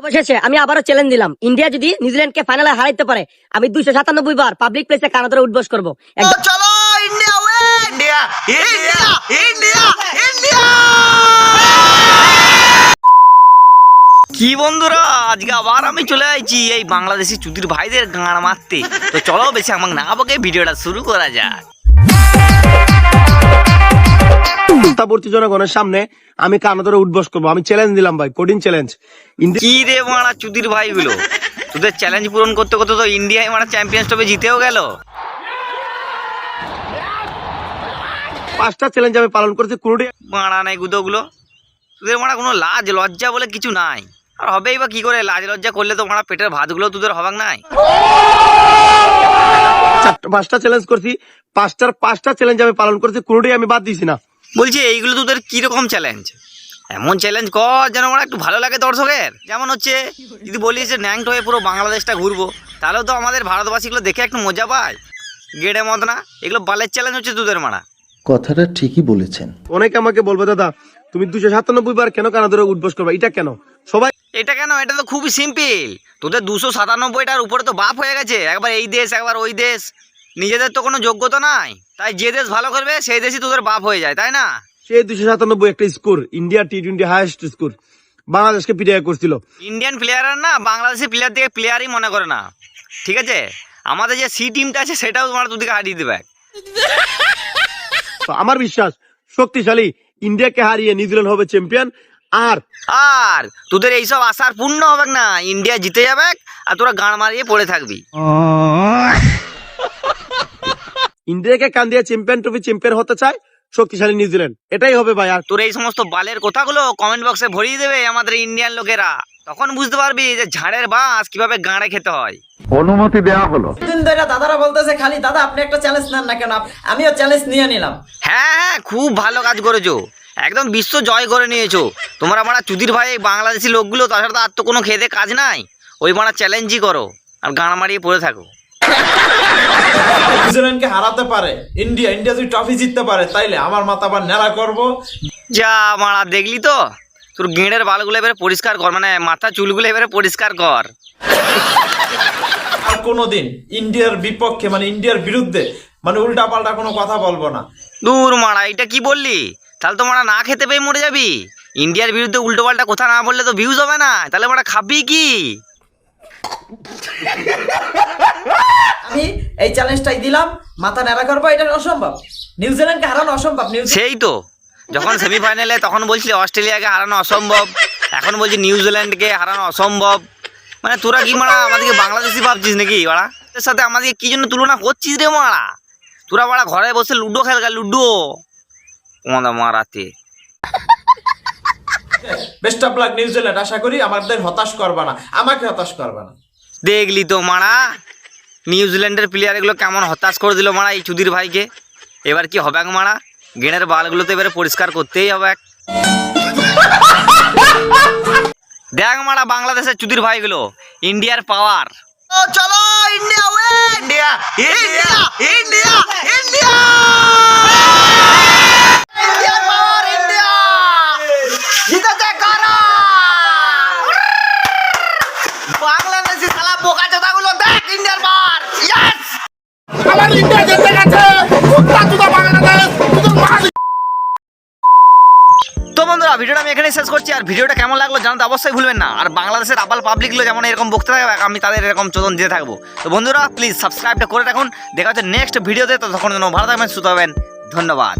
অবশেষে আমি আবারও চ্যালেঞ্জ দিলাম। ইন্ডিয়া যদি নিউজিল্যান্ডকে ফাইনালে হারাইতে পারে আমি দুইশো সাতানব্বই বার পাবলিক প্লেসে কানাডারে উদ্বোস করব। চলো India India India India India কি বন্ধুরা আজকে আবার আমি চলে আসছি এই বাংলাদেশি চুদির ভাইদের গাঁড় মারতে। তো চলো বেশি আমাকে না বকে ভিডিওটা শুরু করা যাক। জনগণের সামনে আমি কানাদারে উদ্বোস করব। আমি চ্যালেঞ্জ দিলাম ভাই কঠিন চ্যালেঞ্জ কি রে মারা চুদির ভাইগুলো তোদের চ্যালেঞ্জ পূরণ করতে করতে তো ইন্ডিয়ায় মারা চ্যাম্পিয়ন্স ট্রফি জিতেও গেল। পাঁচটা চ্যালেঞ্জ আমি পালন করেছি কোনোটি মারা নাই গুদোগুলো। তোদের মারা কোনো লাজ লজ্জা বলে কিছু নাই। আর হবেই বা কি করে লাজ লজ্জা করলে তো মারা পেটের ভাতগুলো তোদের হবাক নাই। পাঁচটা চ্যালেঞ্জ করছি পাঁচটার পাঁচটা চ্যালেঞ্জ আমি পালন করেছি কোনোটি আমি বাদ দিছি না। বলছি এইগুলো তোদের কীরকম চ্যালেঞ্জ এমন চ্যালেঞ্জ কর যেন আমার একটু ভালো লাগে দর্শকের। যেমন হচ্ছে যদি বলিস যে ন্যাংট হয়ে পুরো বাংলাদেশটা ঘুরবো তাহলেও তো আমাদের ভারতবাসীগুলো দেখে একটু মজা পায়। গেড়ে মত না এগুলো বালের চ্যালেঞ্জ হচ্ছে তোদের মারা। কথাটা ঠিকই বলেছেন। অনেকে আমাকে বলবে দাদা তুমি দুশো সাতানব্বই বার কেন কানা ধরে উদ্বোস করবে? এটা কেন? সবাই এটা কেন? এটা তো খুবই সিম্পল তোদের দুশো সাতানব্বইটার উপরে তো বাপ হয়ে গেছে। একবার এই দেশ একবার ওই দেশ। নিজেদের তো কোনো যোগ্যতা নাই। তাই যে দেশ ভালো করবে সেই দেশই তোদের বাপ হয়ে যায় তাই না? সেই দুশো সাতানব্বই একটা score India T twenty highest score বাংলাদেশকে পিটিয়ে করছিল। ইন্ডিয়ান প্লেয়ার না বাংলাদেশি প্লেয়ার থেকে প্লেয়ারই মনে করে না। ঠিক আছে? আমাদের যে সি টিমটা আছে সেটাও তোমার দুদিকে হারিয়ে দেবে। তো আমার বিশ্বাস শক্তিশালী ইন্ডিয়াকে হারিয়ে নিউজিল্যান্ড হবে চ্যাম্পিয়ন আর আর তোদের এইসব আশার পূর্ণ হবে না। ইন্ডিয়া জিতে যাবে আর তোরা গান মারিয়ে পড়ে থাকবি। ইন্ডিয়াকে কান দিয়ে চ্যাম্পিয়ন ট্রফি চ্যাম্পিয়ন হতে চায় শক্তিশালী নিউজিল্যান্ড। এটাই হবে ভাই আর তোর এই সমস্ত বালের কথাগুলো কমেন্ট বক্সে ভরিয়ে দেবে আমাদের ইন্ডিয়ান লোকেরা। তখন বুঝতে পারবি যে ঝাড়ের বাঁশ কীভাবে গাঁড়ে খেতে হয়। অনুমতি দেওয়া হলো। দিন ধরে দাদারা বলতেছে খালি দাদা আপনি একটা চ্যালেঞ্জ নেন না কেন? আমিও চ্যালেঞ্জ নিয়ে নিলাম। হ্যাঁ হ্যাঁ খুব ভালো কাজ করেছ। একদম বিশ্ব জয় করে নিয়েছো। তোমরা মারা চুদির ভাই বাংলাদেশি লোকগুলো তাছাড়া তো আর তো কোনো খেতে কাজ নাই। ওই মারা চ্যালেঞ্জই করো। আর গাঁড় মারিয়ে পড়ে থাকো। নিউজিল্যান্ডকে হারাতে পারে ইন্ডিয়া ইন্ডিয়া যদি ট্রফি জিততে পারে তাইলে আমার মাথা আবার নেড়া করব। যা মারা দেখলি তো? তোর গেঁড়ের বালগুলো এবারে পরিষ্কার কর মানে মাথা চুলগুলো এবারে পরিষ্কার কর। আর কোনোদিন ইন্ডিয়ার বিপক্ষে মানে ইন্ডিয়ার বিরুদ্ধে মানে উল্টা পাল্টা কোনো কথা বলব না। দূর মারা এটা কি বললি? তাহলে তো মারা না খেতে পেয়ে মরে যাবি। ইন্ডিয়ার বিরুদ্ধে উল্টো পাল্টা কথা না বললে তো ভিউজ হবে না। তাহলে মারা খাবি কি? আমি এই চ্যালেঞ্জটাই দিলাম মাথা নেড়া করব এটা অসম্ভব। নিউজিল্যান্ডকে হারানো অসম্ভব সেই তো। যখন সেমিফাইনালে তখন বলছিলি অস্ট্রেলিয়াকে হারানো অসম্ভব। এখন বলছি নিউজিল্যান্ডকে হারানো অসম্ভব। মানে তোরা কি মারা আমাদেরকে বাংলাদেশি ভাবছিস নাকি মারা? এর সাথে আমাদেরকে কি জন্য তুলনা করছিস রে মারা? তোরা মারা ঘরে বসে লুডো খেলগা লুডো। তোমাদের মারাতে। Best of luck New Zealand আশা করি আমাদের হতাশ করবা না। আমাকে হতাশ করবা না। দেখলি তো মারা। নিউজিল্যান্ডের প্লেয়ার এগুলো কেমন হতাশ করে দিল মারা এই চুদির ভাইকে। এবার কি হবে মারা? গেনের বালগুলো তো এবারে পরিষ্কার করতেই হবে দেখ মারা বাংলাদেশের চুদির ভাইগুলো ইন্ডিয়ার পাওয়ার চলো India India India India India বন্ধুরা, ভিডিওটা আমি এখানে শেষ করছি। আর ভিডিওটা কেমন লাগল জানতে অবশ্যই ভুলবেন না। আর বাংলাদেশের আবাল পাবলিকগুলো যেমন এরকম বকতে থাকবে আমি তাদের এরকম চোদন দিয়ে থাকব। তো বন্ধুরা প্লিজ সাবস্ক্রাইবটা করে রাখুন। দেখা হচ্ছে নেক্সট ভিডিওতে তখন যেন ভালো থাকবেন সুতো হবেন ধন্যবাদ।